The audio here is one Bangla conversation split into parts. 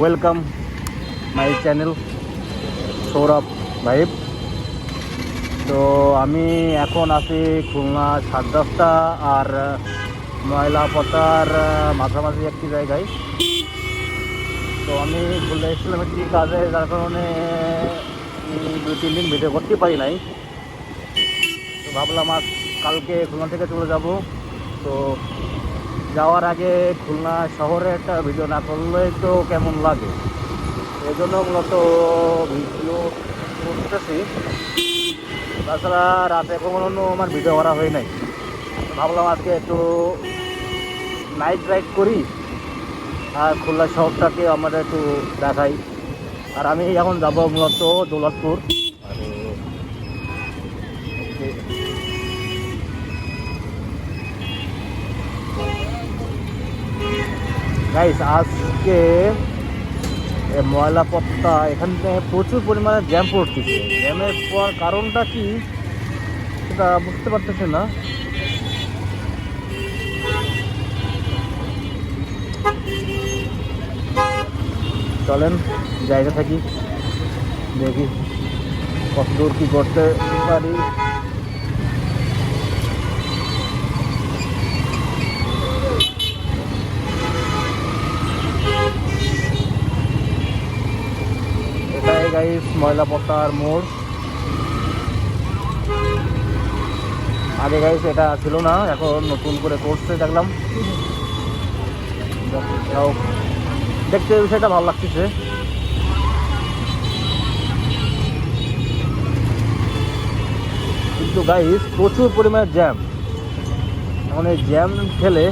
Welcome my channel Sourav vibe তো আমি এখন আছি খুলনা সাত দশটা আর ময়লা পতার মাঝামাঝি একটি জায়গায়। তো আমি খুলনা এসেছিলাম একটি কাজে, যার কারণে দুই, তিন দিন ভিডিও করতে পারি নাই। তো ভাবলাম আজ কালকে খুলনা থেকে চলে যাব। তো যাওয়ার আগে খুলনা শহরে একটা ভিডিও না করলে তো কেমন লাগে? এই জন্য মূলত ভিডিও করতেছি। তাছাড়া রাতে কখনো আমার ভিডিও করা হয় নাই। ভাবলাম আজকে একটু নাইট রাইড করি আর খুলনা শহরটাকে আমাদের একটু দেখাই। আর আমি এখন যাব মূলত দৌলতপুর। গাইস আজকে ময়লা পত্তা এখানে প্রচুর পরিমাণে জ্যাম পড়তেছে। জ্যামের পর কারণটা কি? সেটা বুঝতে পারতেছে না। চলেন, জায়গা থাকি। দেখি কত দূর কী করতে পারি। গাইস ময়লা পট্টার মোড়। আগে গাইস এটা ছিল না, এখন নতুন করে করছে, দেখলাম। দেখতে বিষয়টা ভালো লাগতেছে। কিন্তু গাইস প্রচুর পরিমাণে জ্যাম এখন এই জ্যাম খেলে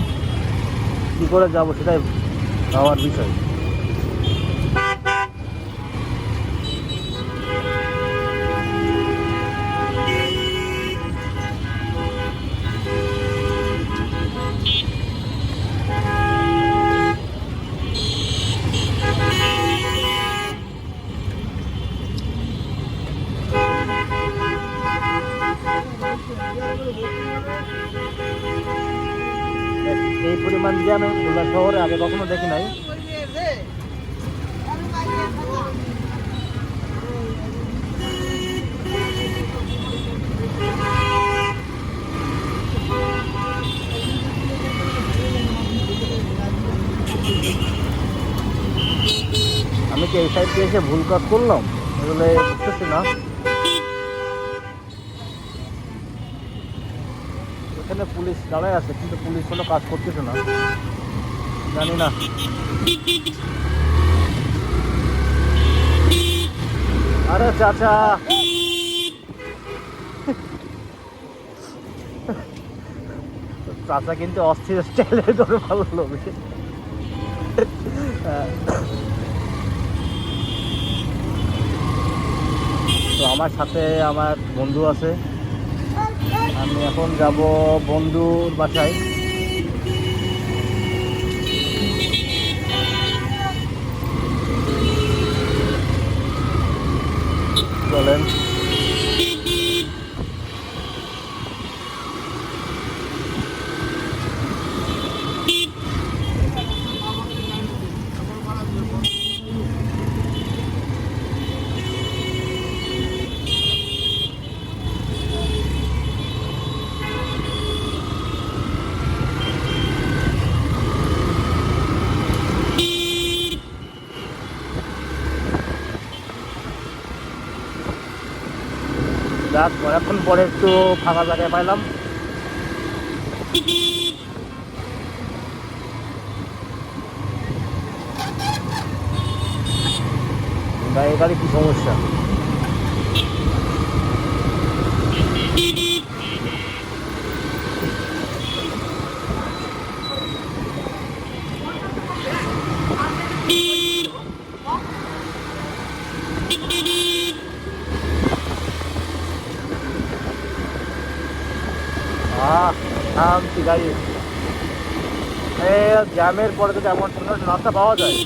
কী করে যাব সেটাই ভাবার বিষয় এই জ্যাম খুলনা শহরে, আগে কখনো দেখি নাই। আমি কি এই সাইড দিয়ে এসে ভুল কাজ করলাম? এগুলো বুঝতেছি না। এখানে পুলিশ দাঁড়ায় আছে, কিন্তু পুলিশ কোনো কাজ করতেছে না। জানি না। আরে চাচা! চাচা কিন্তু অস্থির স্টাইলে ধরে ভালো লোক তো আমার সাথে আমার বন্ধু আছে। আমি এখন যাব বন্ধুর বাসায়। চলেন। যাক অনেকক্ষণ পরে একটু ফাঁকা জায়গায় পাইলাম। গাড়ি কি সমস্যা? আহ শান্তি গাড়ি? জ্যামের পরে যদি এমন ঠান্ডা নাস্তা পাওয়া যায়।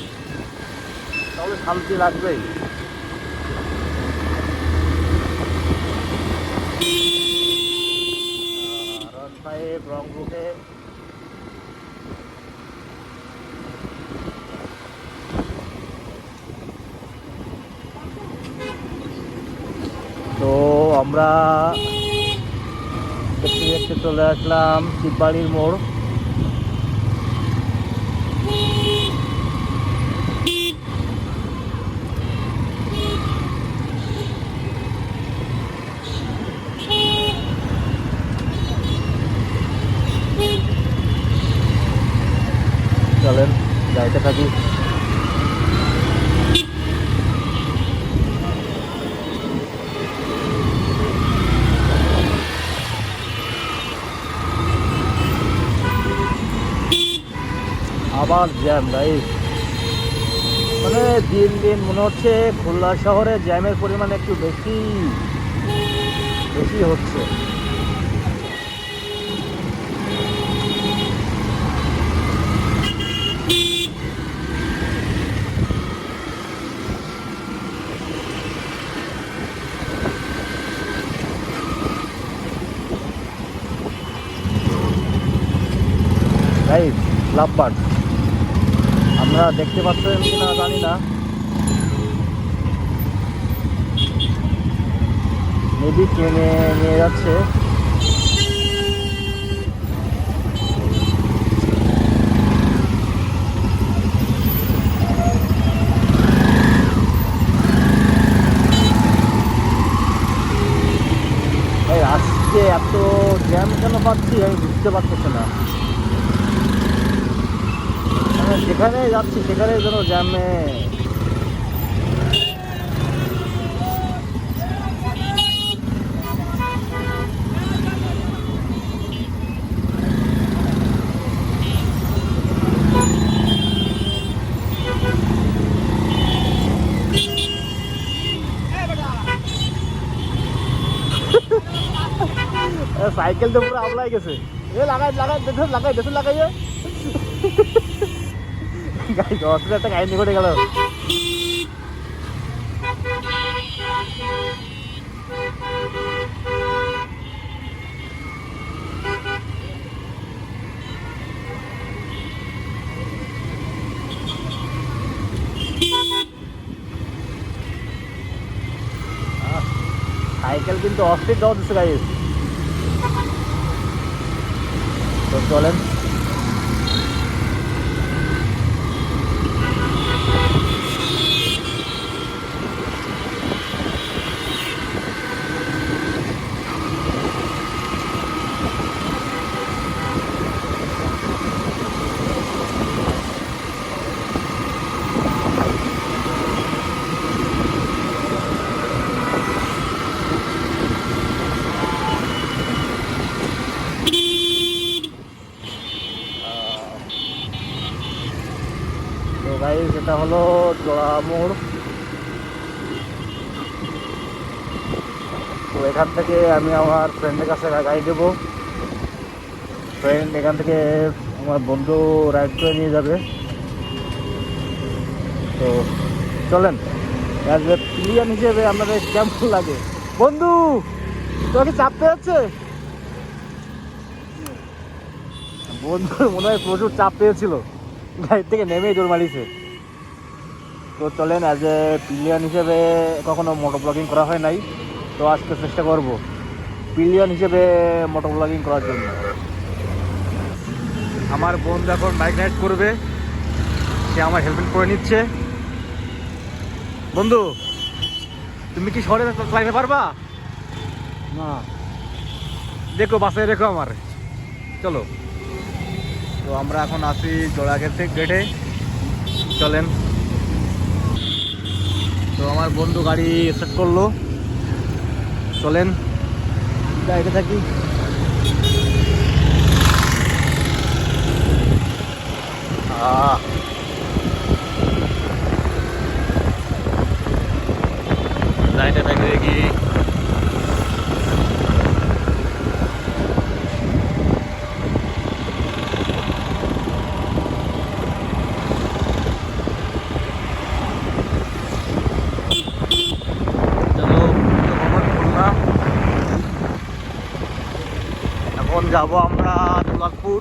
তাহলে শান্তি লাগবেই। সাহেব রংপুরে। তো আমরা দেখতে দেখতে চলে আসলাম শিববাড়ির মোড় চলেন যাইতে থাকি আবার জ্যাম গাইস মানে দিন দিন মনে হচ্ছে খুলনা শহরে জ্যামের পরিমাণ একটু বেশি বেশি হচ্ছে। গাইস লাভ বার্ড আমরা দেখতে পাচ্ছেন কিনা জানি না। মেবি ট্রেনে নিয়ে যাচ্ছে। আজকে এত জ্যাম কেন পাচ্ছি আমি বুঝতে পারতেছি না। যেখানে যাচ্ছি, সেখানে যেন জ্যামে সাইকেল তো পুরো আমলাই গেছে। এ, লাগাই লাগাই, দেখুন লাগাই, দেখুন লাগাইয়ে গাইস অস্ট্রেলিয়া একটা কাহিনী ঘটে গেল সাইকেল কিন্তু অস্থির দেওয়া দিচ্ছে গাইস তো চলেন তো গাইস এটা হলো মোড়। তো এখান থেকে আমি আমার ফ্রেন্ডের কাছে গাড়ি দেবো। ফ্রেন্ড এখান থেকে আমার বন্ধু রাইড করে নিয়ে যাবে। তো চলেন। অ্যাজ এ হিসেবে আপনাদের কেমন লাগে? বন্ধু, তোমাকে চাপতে যাচ্ছে বন্ধুর মনে হয় প্রচুর চাপ পেয়েছিল। গাড়ি থেকে নেমেই দৌড় মারিছে। তো চলেন অ্যাজ এ পিলিয়ন হিসেবে কখনো মোটর ব্লগিং করা হয় নাই তো আজকে চেষ্টা করব পিলিয়ন হিসেবে মোটর ব্লগিং করার জন্য। আমার বোন এখন বাইক রাইড করবে সে আমার হেলমেট পরে নিচ্ছে। বন্ধু তুমি কি শহরে চালাইতে পারবা? না। দেখো বাসে দেখো আমার। চলো। তো আমরা এখন আসি জোড়া গেটে গেটে চলেন। তো আমার বন্ধু গাড়ি এক্সেপ্ট করল। চলেন গাড়িতে থাকি। লাইটে থাকবে দেখি চলো ভ্রমণ করলাম এখন যাব আমরা দুর্গাপুর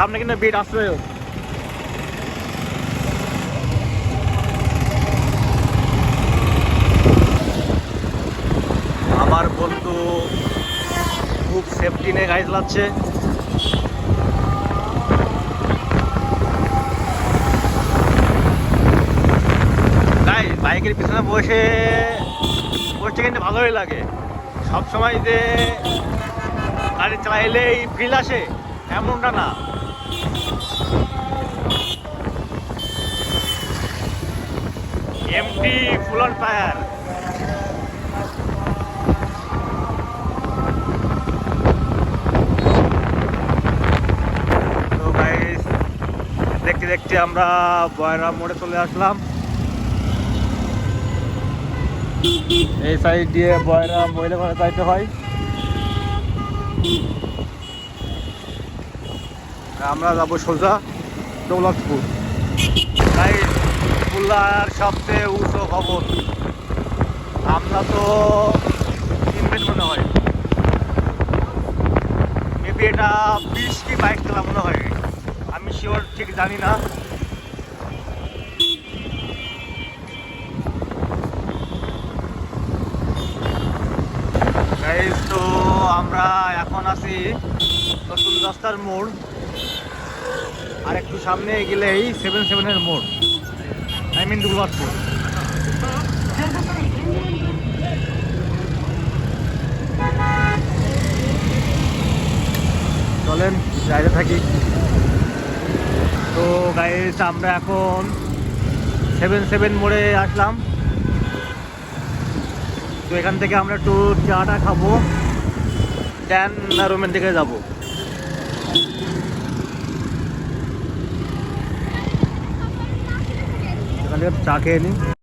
সামনে কিন্তু বিট আসবে। আমার বন্ধু খুব সেফটি নিয়ে গাড়ি চালাচ্ছে। বাইকের পিছনে বসে, বসতে কিন্তু ভালোই লাগে। সব সময় যে গাড়ি চালাইলেই ফিল আসে, এমনটা না। এমটি ফুল অন ফায়ার দেখতে দেখতে আমরা বয়রা মোড়ে চলে আসলাম। এই সাইড দিয়ে বয়রা মহিলা ঘরে যাইতে হয়। আমরা যাব সোজা দৌলতপুর। তাই খুলনার সবচেয়ে উঁচু খবর। আমরা তো চিনবেন মনে হয়। মেবি এটা বিশ কি বাইক চালা মনে হয়। আমি শিওর ঠিক জানি না Guys, তো আমরা এখন আছি নতুন রাস্তার মোড়। আর একটু সামনে গেলেই সেভেন সেভেনের মোড়। আই মিন দুর্গাপুর চলেন যাইতে থাকি। তো গাইস, আমরা এখন সেভেন সেভেন মোড়ে আসলাম। তো এখান থেকে আমরা একটু চাটা খাব। দেন রুমের দিকে যাব এখান থেকে চা খেয়ে নিই